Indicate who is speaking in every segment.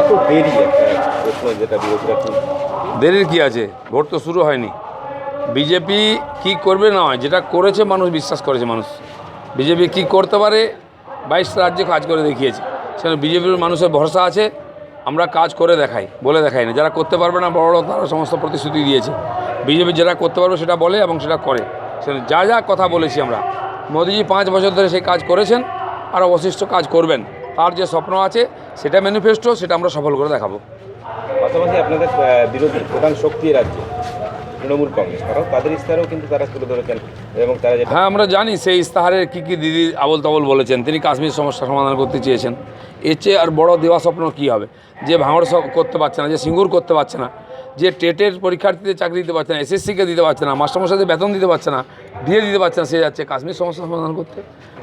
Speaker 1: এত দেরি
Speaker 2: দেরির কি আছে? ভোট তো শুরু হয়নি। বিজেপি কি করবে না হয়? যেটা করেছে মানুষ, বিশ্বাস করেছে মানুষ। বিজেপি কি করতে পারে? বাইশ রাজ্যে কাজ করে দেখিয়েছে। সেখানে বিজেপির মানুষের ভরসা আছে। আমরা কাজ করে দেখাই, বলে দেখাই না। যারা করতে পারবে না, বড় বড় তারা সমস্ত প্রতিশ্রুতি দিয়েছে। বিজেপি যেটা করতে পারবে সেটা বলে এবং সেটা করে। যা যা কথা বলেছি আমরা মোদিজি পাঁচ বছর ধরে সেই কাজ করেছেন আর অবশিষ্ট কাজ করবেন। তার যে স্বপ্ন আছে সেটা ম্যানিফেস্টো সেটা আমরা সফল করে দেখাবো।
Speaker 1: পাশাপাশি আপনাদের বিরোধী প্রধান শক্তি রাজ্যে তৃণমূল কংগ্রেস তারাও তাদের ইস্তাহারও কিন্তু তারা তুলে ধরেছেন এবং তারা
Speaker 2: হ্যাঁ আমরা জানি সেই ইস্তাহারের কী কী দিদি আবল তাবল বলেছেন তিনি কাশ্মীর সমস্যা সমাধান করতে চেয়েছেন। এর চেয়ে আর বড় দেওয়া স্বপ্ন কী হবে? যে ভাঙড় সব করতে পারছে না যে সিঙ্গুর করতে পারছে না যে টেটের পরীক্ষার্থীদের চাকরি দিতে পারছে না এসএসসিকে দিতে পারছে না মাস্টারমশাইদের বেতন দিতে পারছে না দিয়ে দিতে পারছে না সে যাচ্ছে কাশ্মীর সমস্যা সমাধান করতে।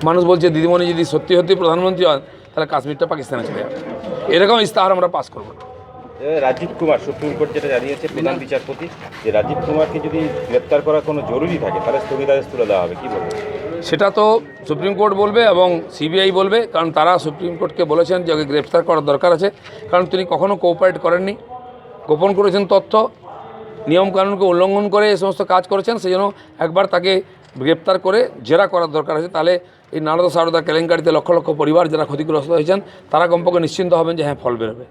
Speaker 2: মানুষ বলছে দিদিমণি যদি সত্যি সত্যি প্রধানমন্ত্রী হন তাহলে কাশ্মীরটা পাকিস্তানে চলে যাবে। এরকম ইস্তাহার আমরা পাস করব। না।
Speaker 1: রাজীব কুমার সুপ্রিম কোর্ট যেটা জানিয়েছে প্রধান বিচারপতি যে রাজীব কুমারকে যদি গ্রেপ্তার করা কোনো জরুরি থাকে তাহলে স্থগিতাদেশ তুলে দেওয়া হবে কি বলবেন?
Speaker 2: সেটা তো সুপ্রিম কোর্ট বলবে এবং সিবিআই বলবে কারণ তারা সুপ্রিম কোর্টকে বলেছেন যে ওকে গ্রেপ্তার করার দরকার আছে কারণ তিনি কখনো কোঅপারেট করেননি। গোপন করেছেন তথ্য নিয়মকানুনকে উল্লঙ্ঘন করে এই সমস্ত কাজ করেছেন সেই জন্য একবার তাকে গ্রেপ্তার করে জেরা করার দরকার আছে। তাহলে এই নারদা সারদা কেলেঙ্কারিতে লক্ষ লক্ষ পরিবার যারা ক্ষতিগ্রস্ত হয়েছেন, তারা কমপক্ষে নিশ্চিন্ত হবেন যে হ্যাঁ ফল বেরোবে।